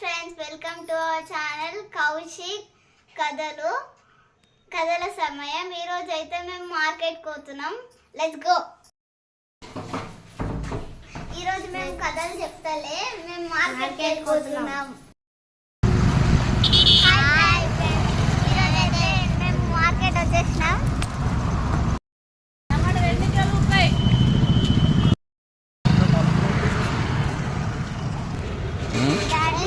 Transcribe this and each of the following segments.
Friends welcome to our channel Kaushik కథలు కథల సమయం. ఈరోజు అయితే మేము మార్కెట్ పోతున్నాం. లెట్స్ గో ఈరోజు మేము కథలు చెప్తలే. మేము మార్కెట్ పోతున్నాం హాయ్ ఫ్రెండ్స్ ఈరోజు అయితే మేము మార్కెట్ వచ్చేసినాం డాడీ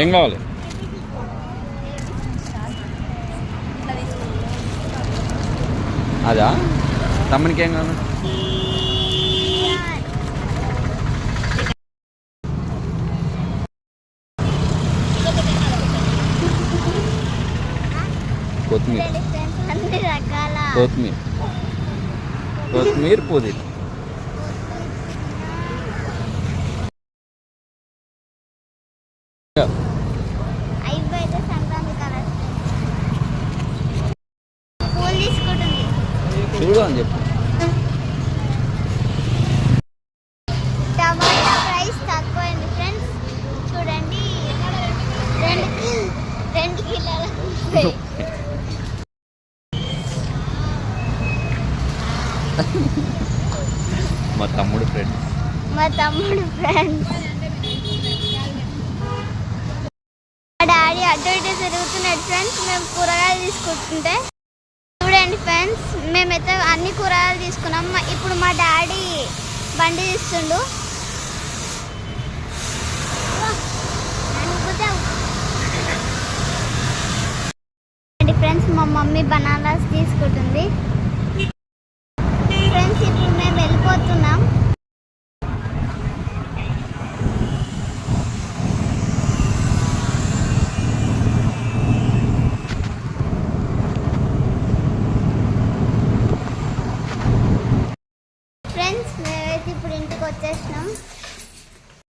ఏం కావాలి? అదా? తమ్మునికి ఏం కావాలి? కొత్తిమీర. అన్ని రకాల కొత్తిమీర. కొత్తిమీర పుదీనా అయితే సంక్రాంతి కలర్స్ పూలు తీసుకుంటుంది చూడు అని చెప్పు. మా తమ్ముడు ఫ్రెండ్ మా తమ్ముడు ఫ్రెండ్స్ మా డాడీ అటు ఇటు తిరుగుతున్నాడు ఫ్రెండ్స్ మేము కూరగాయలు తీసుకుంటుంటే అండ్ ఫ్రెండ్స్ మేమైతే అన్ని కూరగాయలు తీసుకున్నాం. ఇప్పుడు మా డాడీ బండి తీస్తుండు. ఫ్రెండ్స్ మా మమ్మీ బనానాస్ తీసుకుంటుంది ఫ్రెండ్స్ ఇప్పుడు మేము వెళ్ళిపోతున్నాం ఫ్రెండ్స్